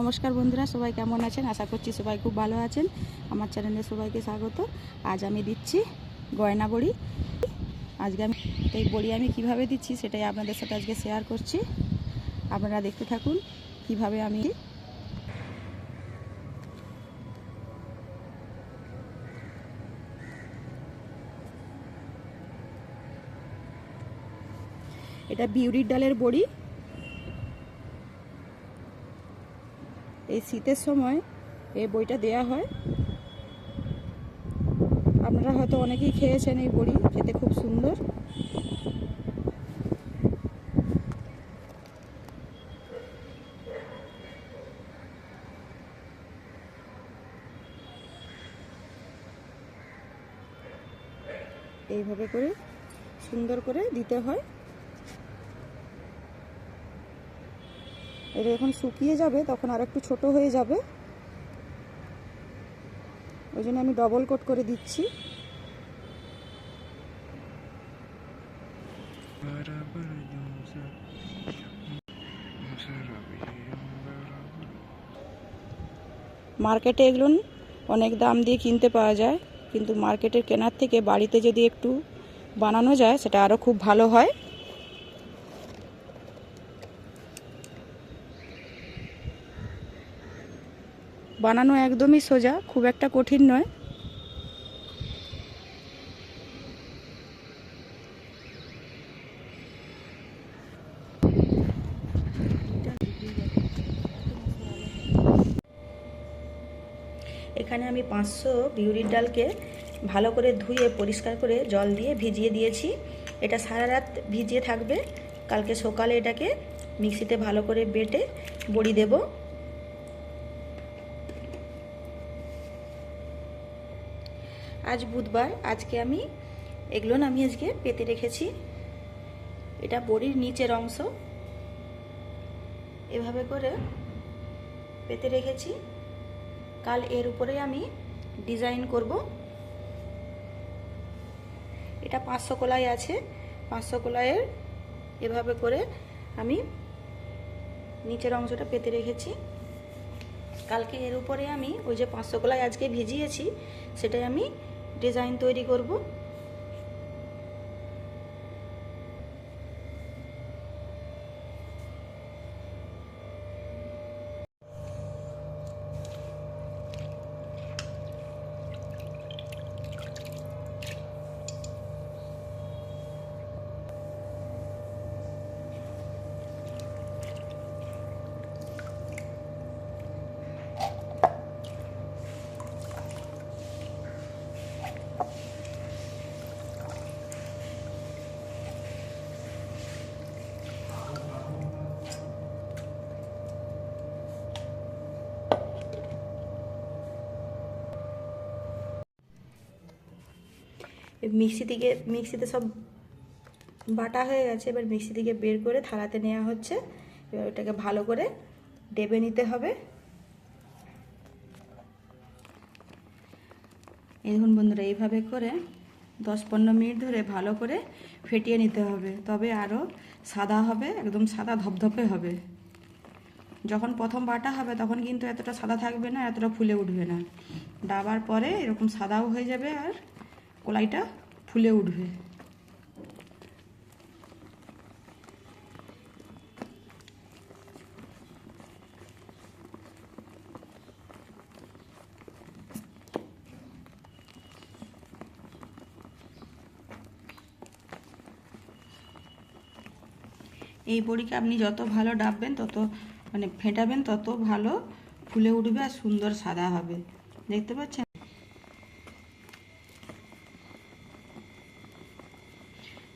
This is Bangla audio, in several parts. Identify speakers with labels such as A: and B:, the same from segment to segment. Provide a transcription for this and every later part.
A: নমস্কার বন্ধুরা, সবাই কেমন আছেন? আশা করছি সবাই খুব ভালো আছেন। আমার চ্যানেলে সবাইকে স্বাগত। আজ আমি দিচ্ছি গয়না বড়ি। আজকে আমি এই বড়ি আমি কীভাবে দিচ্ছি সেটাই আপনাদের সাথে আজকে শেয়ার করছি। আপনারা দেখতে থাকুন কীভাবে আমি এটা বিউরির ডালের বড়ি। এই শীতের সময় এই বইটা দেয়া হয়। আপনারা হয়তো অনেকেই খেয়েছেন এই বড়ি, খেতে খুব সুন্দর। এইভাবে করে সুন্দর করে দিতে হয়। এটা যখন শুকিয়ে যাবে, তখন আর একটু ছোটো হয়ে যাবে। ওই জন্য আমি ডবল কোট করে দিচ্ছি। মার্কেটে এগুলো অনেক দাম দিয়ে কিনতে পাওয়া যায়, কিন্তু মার্কেটের কেনার থেকে বাড়িতে যদি একটু বানানো যায়, সেটা আরও খুব ভালো হয়। বানানো একদমই সোজা, খুব একটা কঠিন নয়। এখানে আমি পাঁচশো বিউরির ডালকে ভালো করে ধুয়ে, পরিষ্কার করে জল দিয়ে ভিজিয়ে দিয়েছি। এটা সারা রাত ভিজিয়ে থাকবে। কালকে সকালে এটাকে মিক্সিতে ভালো করে বেটে বড়ি দেব। আজ বুধবার, আজকে আমি এগুলো আমি আজকে পেতে রেখেছি। এটা বড়ির নিচের অংশ। এভাবে করে পেতে রেখেছি। কাল এর উপরে আমি ডিজাইন করব। এটা পাঁচশো কলাই আছে। পাঁচশো কলাইয়ের এভাবে করে আমি নিচের অংশটা পেতে রেখেছি। কালকে এর উপরে আমি ওই যে পাঁচশো কলাই আজকে ভিজিয়েছি, সেটাই আমি ডিজাইন তৈরি করব। মিক্সি থেকে মিক্সিতে সব বাটা হয়ে গেছে, এবার মিক্সি থেকে বের করে থালাতে নেওয়া হচ্ছে। এবার ওটাকে ভালো করে ডেবে নিতে হবে। দেখুন বন্ধুরা, এইভাবে করে দশ পনেরো মিনিট ধরে ভালো করে ফেটিয়ে নিতে হবে। তবে আরও সাদা হবে, একদম সাদা ধপধপে হবে। যখন প্রথম বাটা হবে, তখন কিন্তু এতটা সাদা থাকবে না, এতটা ফুলে উঠবে না। ডাবার পরে এরকম সাদাও হয়ে যাবে আর কলাইটা ফুলে উঠবে। এই বড়িকে আপনি যত ভালো ডাববেন, তত মানে ফেটাবেন, তত ভালো ফুলে উঠবে আর সুন্দর সাদা হবে। দেখতে পাচ্ছেন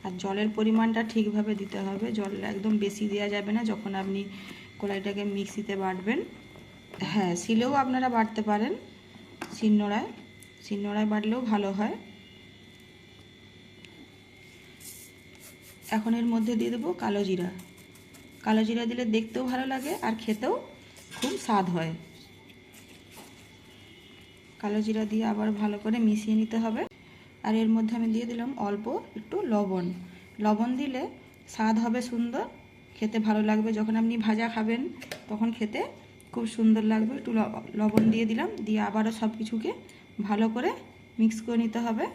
A: আর জলের পরিমাণটা ঠিকভাবে দিতে হবে। জল একদম বেশি দেওয়া যাবে না যখন আপনি কড়াইটাকে মিক্সিতে বাটবেন। হ্যাঁ শিলেও আপনারা বাটতে পারেন। শিলনোড়ায় শিলনোড়ায় বাটলেও ভালো হয়। এখন এর মধ্যে দিয়ে দেবো কালো জিরা। কালো জিরা দিলে দেখতেও ভালো লাগে আর খেতেও খুব স্বাদ হয়। কালো জিরা দিয়ে আবার ভালো করে মিশিয়ে নিতে হবে। আর এর মধ্যে আমি দিয়ে দিলাম অল্প একটু লবণ। লবণ দিলে স্বাদ হবে সুন্দর, খেতে ভালো লাগবে। যখন আপনি ভাজা খাবেন, তখন খেতে খুব সুন্দর লাগবে। একটু লবণ দিয়ে দিলাম, দিয়ে আবারও সব কিছুকে ভালো করে মিক্স করে নিতে হবে।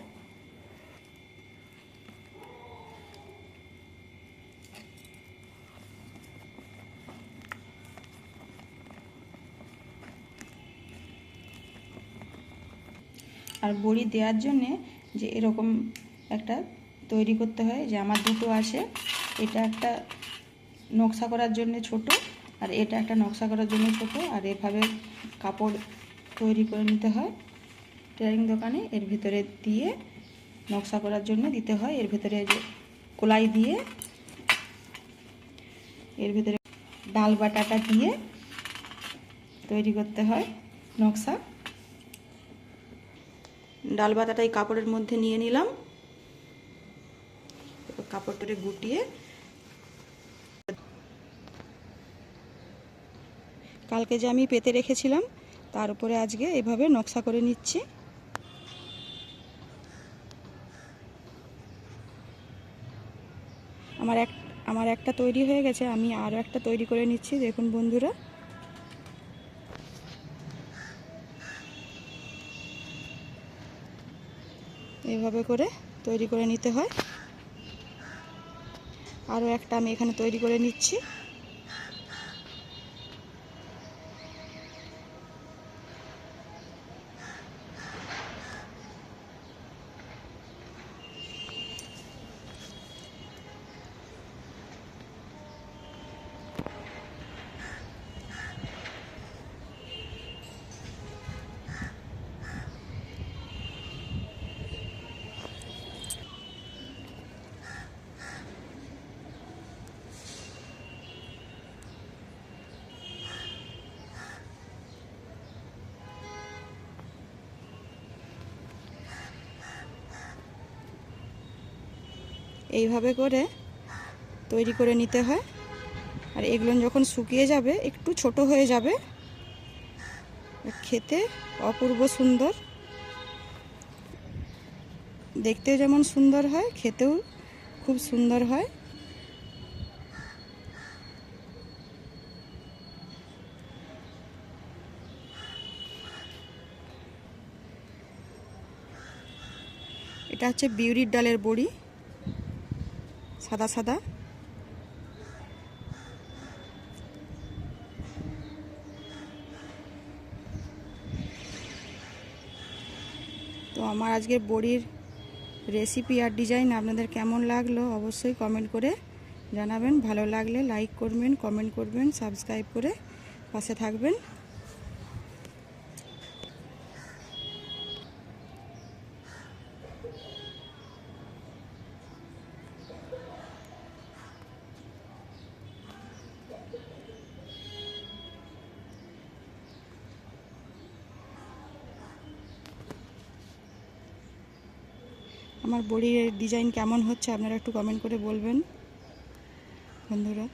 A: আর বড়ি দেওয়ার জন্যে যে এরকম একটা তৈরি করতে হয় যে আমার দুটো আসে। এটা একটা নকশা করার জন্য ছোট আর এটা একটা নকশা করার জন্য ছোট আর এভাবে কাপড় তৈরি করে নিতে হয়। টেলারিং দোকানে এর ভিতরে দিয়ে নকশা করার জন্য দিতে হয়। এর ভিতরে কোলাই দিয়ে এর ভিতরে ডাল বাটাটা দিয়ে তৈরি করতে হয় নকশা। ডাল বাটাটা এই কাপড়ের মধ্যে নিয়ে নিলাম। কাপড়টারে গুটিয়ে কালকে যে আমি পেতে রেখেছিলাম, তার উপরে আজকে এভাবে নকশা করে নিচ্ছি। আমার এক, আমার একটা তৈরি হয়ে গেছে, আমি আরও একটা তৈরি করে নিচ্ছি, দেখুন বন্ধুরা। এইভাবে করে তৈরি করে নিতে হয়। আরও একটা আমি এখানে তৈরি করে নিচ্ছি। এইভাবে করে তৈরি করে নিতে হয়। আর এগুলো যখন শুকিয়ে যাবে, একটু ছোট হয়ে যাবে, খেতে অপূর্ব সুন্দর। দেখতেও যেমন সুন্দর হয়, খেতেও খুব সুন্দর হয়। এটা হচ্ছে বিউরির ডালের বড়ি। সাদা সাদা। তো আমার আজকের বড়ির রেসিপি আর ডিজাইন আপনাদের কেমন লাগল অবশ্যই কমেন্ট করে জানাবেন। ভালো লাগলে লাইক করবেন কমেন্ট করবেন সাবস্ক্রাইব করে পাশে থাকবেন। আমার বড়ির ডিজাইন কেমন হচ্ছে আপনারা একটু কমেন্ট করে বলবেন। বন্ধুরা।